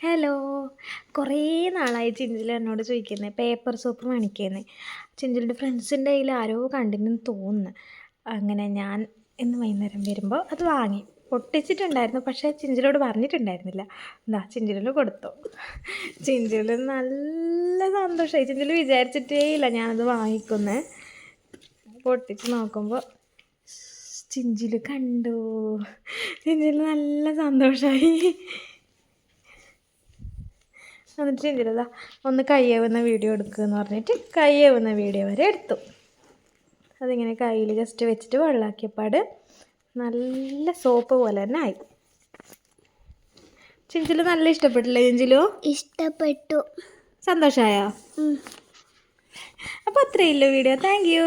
Hello. കുറേ നാളായി ചിഞ്ചിൽ എന്നോട് ചോദിക്കുന്നത് പേപ്പർ സോപ്പ് മേടിക്കുന്നത് ചിഞ്ചിലിന്റെ ഫ്രണ്ട്സിന്റെ കയ്യിൽ ആരോ കണ്ടിരുന്നു തോന്നുന്നു. അങ്ങനെ ഞാൻ ഇന്ന് വൈകുന്നേരം വരുമ്പോൾ അത് വാങ്ങി. പൊട്ടിച്ചിട്ടുണ്ടായിരുന്നു പക്ഷേ ചിഞ്ചിലോട് പറഞ്ഞിട്ടുണ്ടായിരുന്നില്ല. എന്താ ചിഞ്ചിലിന് കൊടുത്തു. ചിഞ്ചിലിൽ നല്ല സന്തോഷമായി ചിഞ്ചിൽ വിചാരിച്ചിട്ടേ ഇല്ല ഞാനത് വാങ്ങിക്കുന്നത് പൊട്ടിച്ച് നോക്കുമ്പോൾ ചിഞ്ചിൽ കണ്ടു. ചിഞ്ചിൽ നല്ല സന്തോഷമായി എന്നിട്ട് ചിഞ്ചിലതാ ഒന്ന് കയ്യേവുന്ന വീഡിയോ എടുക്കുമെന്ന് പറഞ്ഞിട്ട് കയ്യേവുന്ന വീഡിയോ വരെ എടുത്തു. അതിങ്ങനെ കയ്യിൽ ജസ്റ്റ് വെച്ചിട്ട് വെള്ളമാക്കിയപ്പാട് നല്ല സോപ്പ് പോലെ തന്നെ ആയി. ചിഞ്ചിൽ നല്ല ഇഷ്ടപ്പെട്ടില്ലേ ചിഞ്ചിലു? ഇഷ്ടപ്പെട്ടു. സന്തോഷമായോ അപ്പൊ അപ്പോൾ അത്രയേ വീഡിയോ. Thank you